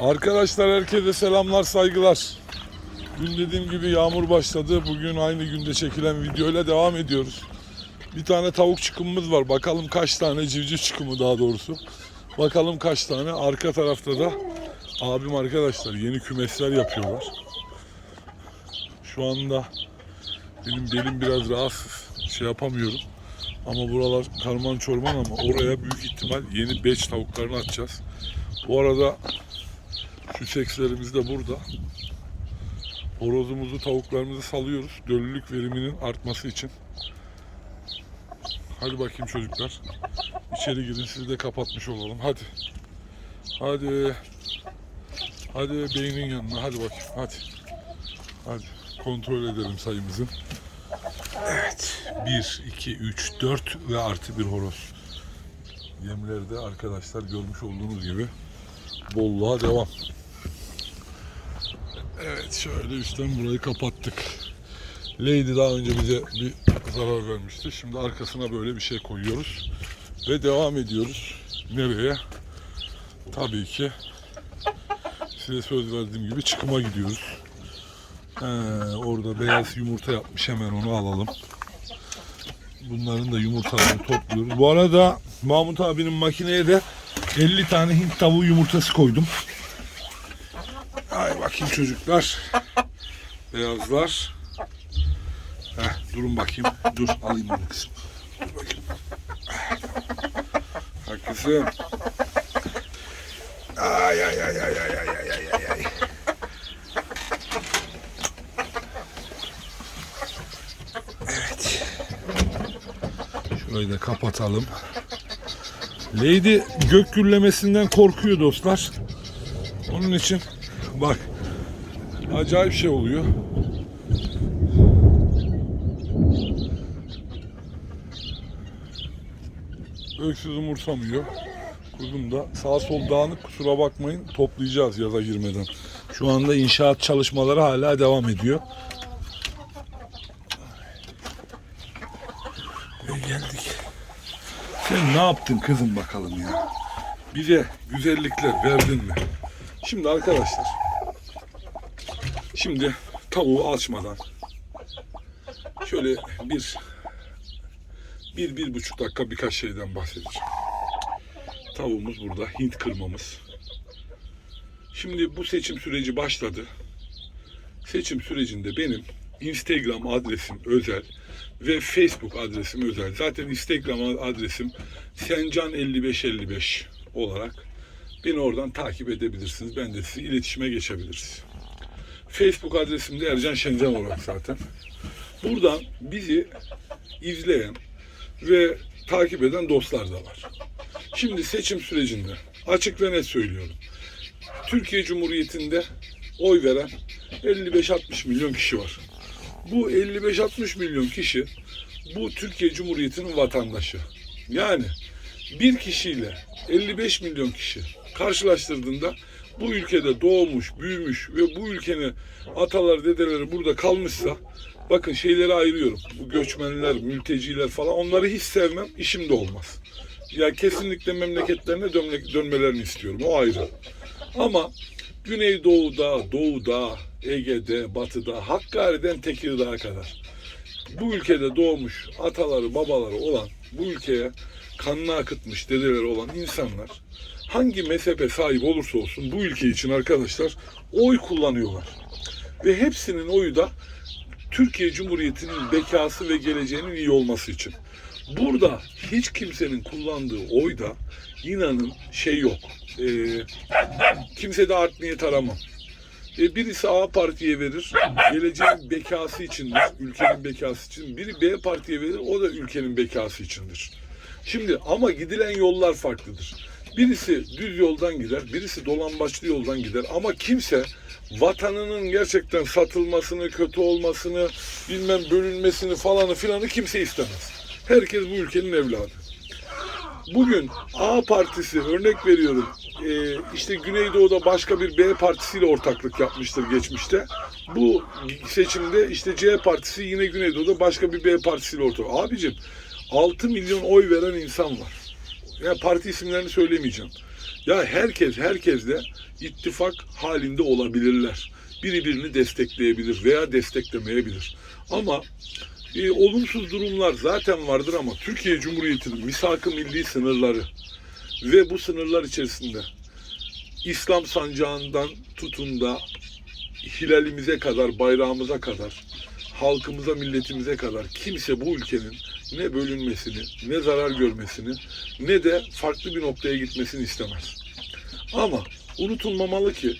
Arkadaşlar herkese selamlar saygılar. Dün dediğim gibi yağmur başladı. Bugün aynı günde çekilen videoyla devam ediyoruz. Bir tane tavuk çıkımımız var. Bakalım kaç tane civciv çıkımı daha doğrusu. Bakalım kaç tane. Arka tarafta da abim arkadaşlar yeni kümesler yapıyorlar. Şu anda benim belim biraz rahatsız. Şey yapamıyorum. Ama buralar karman çorman ama oraya büyük ihtimal yeni beç tavuklarını atacağız. Bu arada şu sekslerimiz de burada. Horozumuzu, tavuklarımızı salıyoruz. Döllülük veriminin artması için. Hadi bakayım çocuklar. İçeri girin sizi de kapatmış olalım. Hadi. Hadi. Hadi beynin yanına. Hadi bakayım. Hadi. Hadi. Kontrol edelim sayımızı. Evet. 1, 2, 3, 4 ve artı bir horoz. Yemlerde arkadaşlar görmüş olduğunuz gibi bolluğa devam. Evet şöyle üstten burayı kapattık. Lady daha önce bize bir zarar vermişti. Şimdi arkasına böyle bir şey koyuyoruz. Ve devam ediyoruz. Nereye? Tabii ki size söz verdiğim gibi çıkıma gidiyoruz. He, orada beyaz yumurta yapmış hemen onu alalım. Bunların da yumurtalarını topluyoruz. Bu arada Mahmut abinin makineye de 50 tane Hint tavuğu yumurtası koydum. Ay bakayım çocuklar. Beyazlar. Heh, durun bakayım. Dur alayım onu kızım. Dur bakayım. Ha kızım. Ay ay ay ay ay ay ay ay ay. Evet. Şurayı da kapatalım. Lady gök gürlemesinden korkuyor dostlar. Onun için bak acayip şey oluyor. Öksüz umursamıyor. Kuzum da sağ sol dağınık kusura bakmayın toplayacağız yaza girmeden. Şu anda inşaat çalışmaları hala devam ediyor. Ve geldik. Sen ne yaptın kızım bakalım ya? Bize güzellikler verdin mi? Şimdi arkadaşlar. Şimdi tavuğu açmadan şöyle bir bir, bir buçuk dakika birkaç şeyden bahsedeceğim. Tavuğumuz burada. Hint kırmamız. Şimdi bu seçim süreci başladı. Seçim sürecinde benim Instagram adresim özel ve Facebook adresim özel. Zaten Instagram adresim sencan5555 olarak beni oradan takip edebilirsiniz. Ben de sizi iletişime geçebiliriz. Facebook adresim de Ercan Şencan olarak zaten. Buradan bizi izleyen ve takip eden dostlar da var. Şimdi seçim sürecinde açık ve net söylüyorum. Türkiye Cumhuriyeti'nde oy veren 55-60 milyon kişi var. Bu 55-60 milyon kişi bu Türkiye Cumhuriyeti'nin vatandaşı. Yani bir kişiyle 55 milyon kişi karşılaştırdığında bu ülkede doğmuş, büyümüş ve bu ülkenin ataları, dedeleri burada kalmışsa bakın şeyleri ayırıyorum. Bu göçmenler, mülteciler falan onları hiç sevmem, işim de olmaz. Ya kesinlikle memleketlerine dönme, dönmelerini istiyorum. O ayrı. Ama Güneydoğu'da, Doğu'da, Ege'de, Batı'da, Hakkari'den Tekirdağ'a kadar bu ülkede doğmuş ataları, babaları olan, bu ülkeye kanını akıtmış dedeleri olan insanlar hangi mezhebe sahip olursa olsun bu ülke için arkadaşlar oy kullanıyorlar. Ve hepsinin oyu da Türkiye Cumhuriyeti'nin bekası ve geleceğinin iyi olması için. Burada hiç kimsenin kullandığı oyda inanın şey yok. Ee, kimse de art niyet aramam. E, birisi A partiye verir, geleceğin bekası içindir, ülkenin bekası için. Biri B partiye verir, o da ülkenin bekası içindir. Şimdi ama gidilen yollar farklıdır. Birisi düz yoldan gider, birisi dolambaçlı yoldan gider ama kimse vatanının gerçekten satılmasını, kötü olmasını, bilmem bölünmesini falanı filanı kimse istemez. Herkes bu ülkenin evladı. Bugün A partisi örnek veriyorum e, işte Güneydoğu'da başka bir B partisiyle ortaklık yapmıştır geçmişte. Bu seçimde işte C partisi yine Güneydoğu'da başka bir B partisiyle ortak. Abicim 6 milyon oy veren insan var. Ya parti isimlerini söylemeyeceğim. Ya herkes herkesle ittifak halinde olabilirler. Biri birini destekleyebilir veya desteklemeyebilir. Ama e, olumsuz durumlar zaten vardır ama Türkiye Cumhuriyeti'nin misak-ı milli sınırları ve bu sınırlar içerisinde İslam sancağından tutun da hilalimize kadar, bayrağımıza kadar, halkımıza, milletimize kadar kimse bu ülkenin ne bölünmesini, ne zarar görmesini, ne de farklı bir noktaya gitmesini istemez. Ama unutulmamalı ki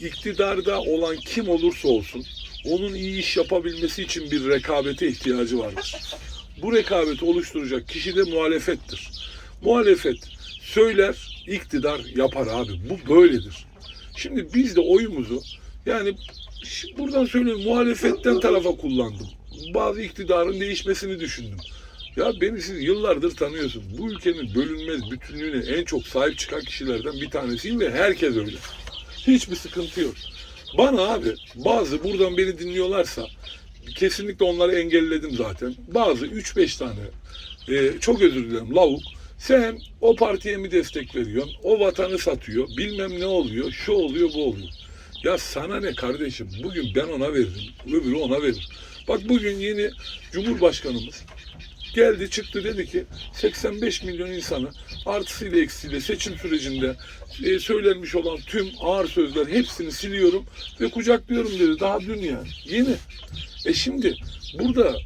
iktidarda olan kim olursa olsun onun iyi iş yapabilmesi için bir rekabete ihtiyacı vardır. Bu rekabeti oluşturacak kişi de muhalefettir. Muhalefet söyler, iktidar yapar abi. Bu böyledir. Şimdi biz de oyumuzu yani buradan söyleyeyim muhalefetten tarafa kullandım. Bazı iktidarın değişmesini düşündüm. Ya beni siz yıllardır tanıyorsun. Bu ülkenin bölünmez bütünlüğüne en çok sahip çıkan kişilerden bir tanesiyim ve herkes öyle. Hiçbir sıkıntı yok. Bana abi bazı buradan beni dinliyorlarsa kesinlikle onları engelledim zaten. Bazı 3-5 tane e, çok özür dilerim lavuk sen o partiye mi destek veriyorsun? O vatanı satıyor. Bilmem ne oluyor. Şu oluyor bu oluyor. Ya sana ne kardeşim? Bugün ben ona veririm. Öbürü ona verir. Bak bugün yeni Cumhurbaşkanımız geldi çıktı dedi ki 85 milyon insanı artısıyla eksiğiyle seçim sürecinde e, söylenmiş olan tüm ağır sözler hepsini siliyorum ve kucaklıyorum dedi. Daha dün yani. Yeni. E şimdi burada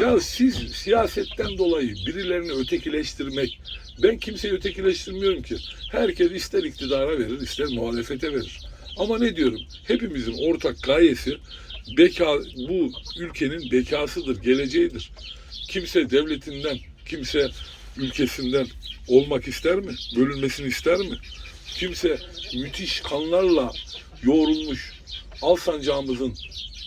ya siz siyasetten dolayı birilerini ötekileştirmek ben kimseyi ötekileştirmiyorum ki. Herkes ister iktidara verir ister muhalefete verir. Ama ne diyorum? Hepimizin ortak gayesi beka, bu ülkenin bekasıdır, geleceğidir. Kimse devletinden, kimse ülkesinden olmak ister mi? Bölünmesini ister mi? Kimse müthiş kanlarla yoğrulmuş al sancağımızın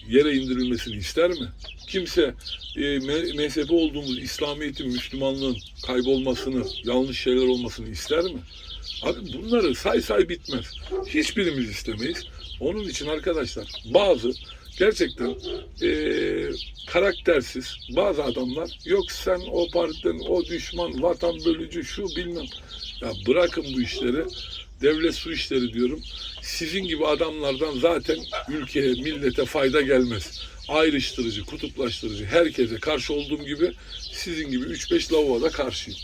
yere indirilmesini ister mi? Kimse e, me- mezhebi olduğumuz İslamiyet'in, Müslümanlığın kaybolmasını, yanlış şeyler olmasını ister mi? Abi bunları say say bitmez. Hiçbirimiz istemeyiz. Onun için arkadaşlar bazı gerçekten eee, karaktersiz bazı adamlar yok sen o partiden o düşman vatan bölücü şu bilmem. Ya bırakın bu işleri. Devlet su işleri diyorum. Sizin gibi adamlardan zaten ülkeye, millete fayda gelmez. Ayrıştırıcı, kutuplaştırıcı, herkese karşı olduğum gibi sizin gibi 3-5 lavuğa da karşıyım.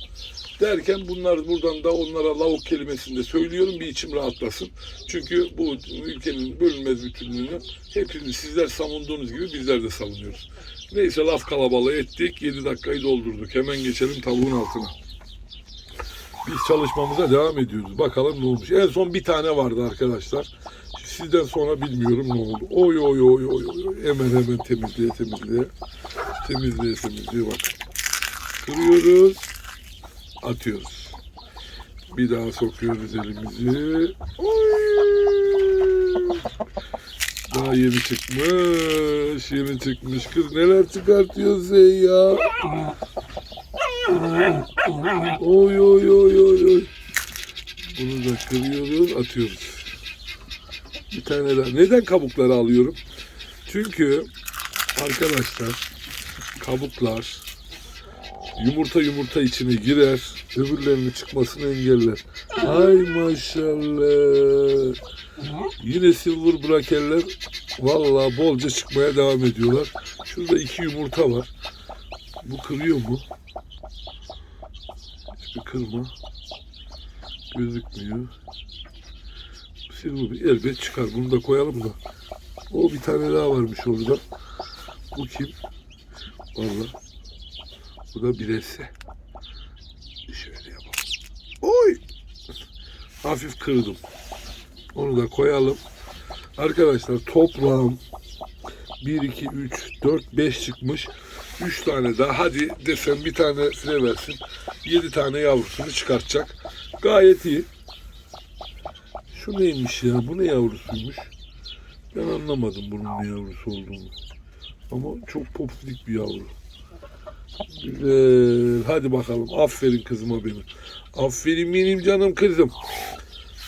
Derken bunlar buradan da onlara lavuk kelimesini de söylüyorum bir içim rahatlasın. Çünkü bu ülkenin bölünmez bütünlüğünü hepiniz sizler savunduğunuz gibi bizler de savunuyoruz. Neyse laf kalabalığı ettik. 7 dakikayı doldurduk. Hemen geçelim tavuğun altına. Biz çalışmamıza devam ediyoruz. Bakalım ne olmuş. En son bir tane vardı arkadaşlar. Sizden sonra bilmiyorum ne oldu. Oy oy oy oy oy. Hemen hemen temizleye temizleye. Temizleye temizleye bak. Kırıyoruz atıyoruz. Bir daha sokuyoruz elimizi. Oy! Daha yeni çıkmış, yeni çıkmış. Kız neler çıkartıyorsun sen? Oy oy oy oy oy. Bunu da kırıyoruz, atıyoruz. Bir tane daha. Neden kabukları alıyorum? Çünkü arkadaşlar kabuklar yumurta yumurta içine girer, öbürlerinin çıkmasını engeller. Ay maşallah. Yine silver brakeller vallahi bolca çıkmaya devam ediyorlar. Şurada iki yumurta var. Bu kırıyor mu? Hiçbir kırma. Gözükmüyor. Silver elbet çıkar. Bunu da koyalım da. O bir tane daha varmış orada. Bu kim? Vallahi bu da birese. Şöyle yapalım. Oy! Hafif kırdım. Onu da koyalım. Arkadaşlar toplam 1, 2, 3, 4, 5 çıkmış. 3 tane daha. Hadi desem bir tane file versin. 7 tane yavrusunu çıkartacak. Gayet iyi. Şu neymiş ya? Bu ne yavrusuymuş? Ben anlamadım bunun ne yavrusu olduğunu. Ama çok popülik bir yavru. Güzel. Hadi bakalım. Aferin kızıma benim. Aferin benim canım kızım.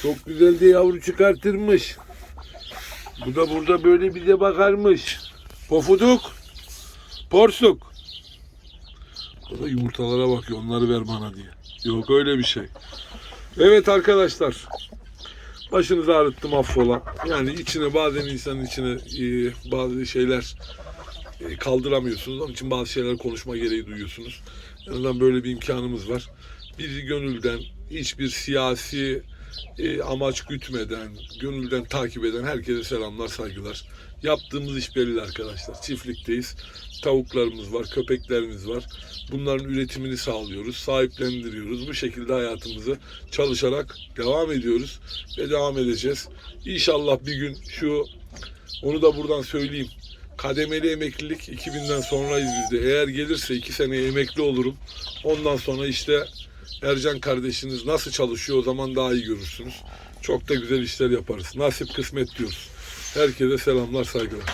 Çok güzel de yavru çıkartırmış. Bu da burada böyle bize bakarmış. Pofuduk. Porsuk. O da yumurtalara bakıyor. Onları ver bana diye. Yok öyle bir şey. Evet arkadaşlar. Başınızı ağrıttım affola. Yani içine bazen insanın içine e, bazı şeyler kaldıramıyorsunuz. Onun için bazı şeyler konuşma gereği duyuyorsunuz. En azından böyle bir imkanımız var. Bizi gönülden hiçbir siyasi e, amaç gütmeden, gönülden takip eden herkese selamlar, saygılar. Yaptığımız iş belli arkadaşlar. Çiftlikteyiz. Tavuklarımız var, köpeklerimiz var. Bunların üretimini sağlıyoruz, sahiplendiriyoruz. Bu şekilde hayatımızı çalışarak devam ediyoruz ve devam edeceğiz. İnşallah bir gün şu onu da buradan söyleyeyim. Kademeli emeklilik 2000'den sonrayız biz de. Eğer gelirse 2 seneye emekli olurum. Ondan sonra işte Ercan kardeşiniz nasıl çalışıyor o zaman daha iyi görürsünüz. Çok da güzel işler yaparız. Nasip kısmet diyoruz. Herkese selamlar, saygılar.